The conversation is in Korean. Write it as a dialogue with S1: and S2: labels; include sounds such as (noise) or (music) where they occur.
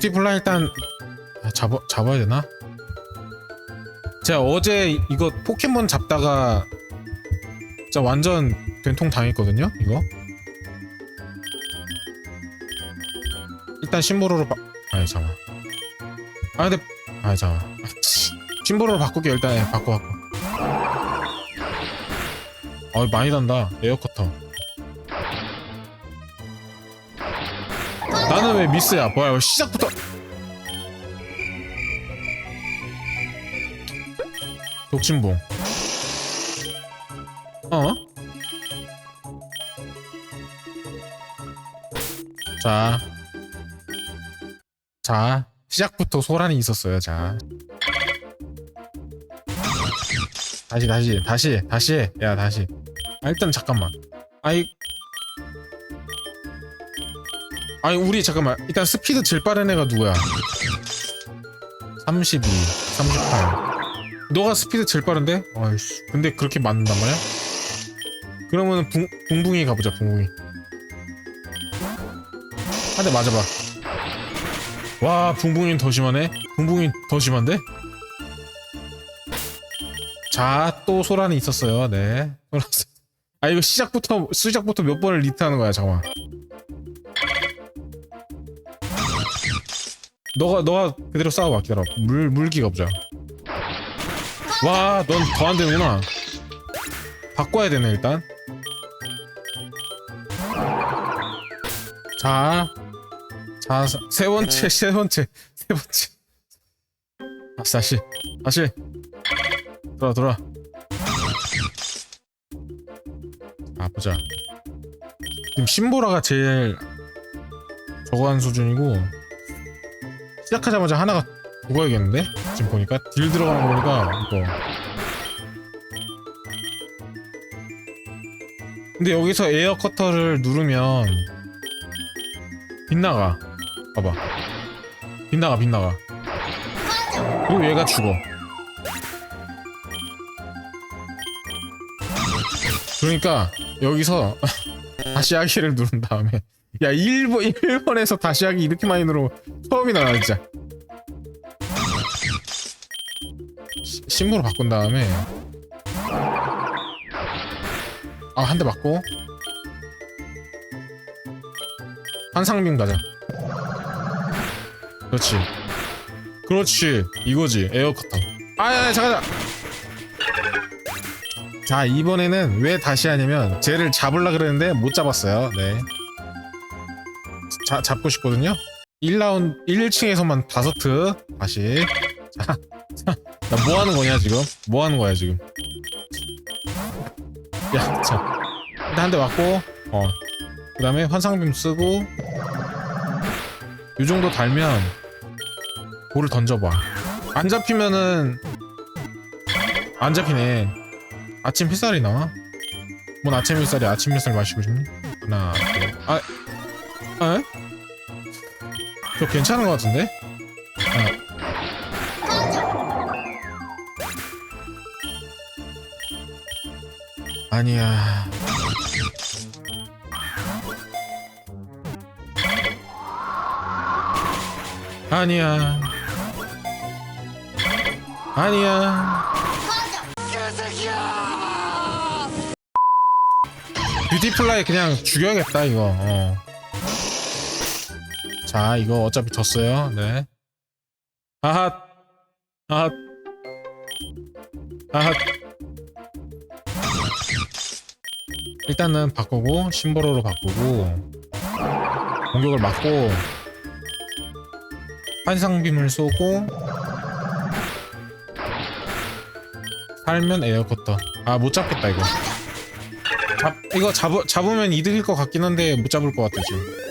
S1: 뷰티플라 일단 아, 잡아 잡아야 되나? 제가 어제 이거 포켓몬 잡다가 진짜 완전 된통 당했거든요. 이거 일단 심보로로 바... 아니 잠깐. 아 근데 아니 잠깐. 아, 씨. 심보로로 바꿀게 일단 예, 바꿔 바꿔. 아 많이 단다 에어커터. 나는 왜 미스야? 뭐야 시작부터 독침봉 어? 자. 자, 시작부터 소란이 있었어요. 자. 다시 다시 다시 다시 해. 야 다시. 아 일단 잠깐만. 아이 아니 우리 잠깐만 일단 스피드 제일 빠른 애가 누구야? 32, 38. 너가 스피드 제일 빠른데? 아이씨. 근데 그렇게 맞는단 말이야? 그러면 붕 붕붕이 가보자 붕붕이. 한 대 맞아봐. 와 붕붕이는 더 심하네. 붕붕이 더 심한데? 자 또 소란이 있었어요. 네. 소란. 아 이거 시작부터 시작부터 몇 번을 리트하는 거야 잠깐만. 너가 너가 그대로 싸워봐 기다려 물 물기가 보자. 와 넌 더 안 되는구나. 바꿔야 되네 일단. 자 자 세 번째 세 번째 세 번째. 다시 다시. 다시. 돌아 돌아. 아 보자. 지금 심보라가 제일 저거 한 수준이고 시작하자마자 하나가 죽어야겠는데? 지금 보니까 딜 들어가는 거 보니까 이거. 근데 여기서 에어 커터를 누르면 빗나가. 봐봐. 빗나가 빗나가. 그리고 얘가 죽어. 그러니까 여기서 (laughs) 다시 하기를 누른 다음에 야 1번, 1번에서 (laughs) 다시 하기 이렇게 많이 누르면 처음이다 나 진짜. 시- 신부로 바꾼 다음에. 아 한 대 맞고. 환상빔 가자. 그렇지. 그렇지. 이거지. 에어커터. 아야 잠깐 자 이번에는 왜 다시 하냐면 쟤를 잡으려 그랬는데 못 잡았어요. 네 자, 잡고 싶거든요 1라운 1층에서만 다섯 트 다시 자, 자, 나뭐 하는 거냐 지금? 뭐 하는 거야 지금? 야, 자, 일단 한 대 맞고, 어, 그 다음에 환상빔 쓰고, 이 정도 달면 볼을 던져봐. 안 잡히면은 안 잡히네. 아침 햇살이 나와? 뭔 아침 햇살이 아침 햇살 마시고 싶니? 하나, 둘, 아, 에? 저 괜찮은 것 같은데? 아, 아니야. 아니야. 아니야. 뷰티플라이 그냥 죽여야겠다 이거. 어. 자 이거 어차피 졌어요. 네. 아핫. 아핫. 아핫. 일단은 바꾸고 심보로로 바꾸고 공격을 막고 환상빔을 쏘고 살면 에어커터 아 못 잡겠다 이거 잡 이거 잡 잡으면 이득일 것 같긴 한데 못 잡을 것 같아 지금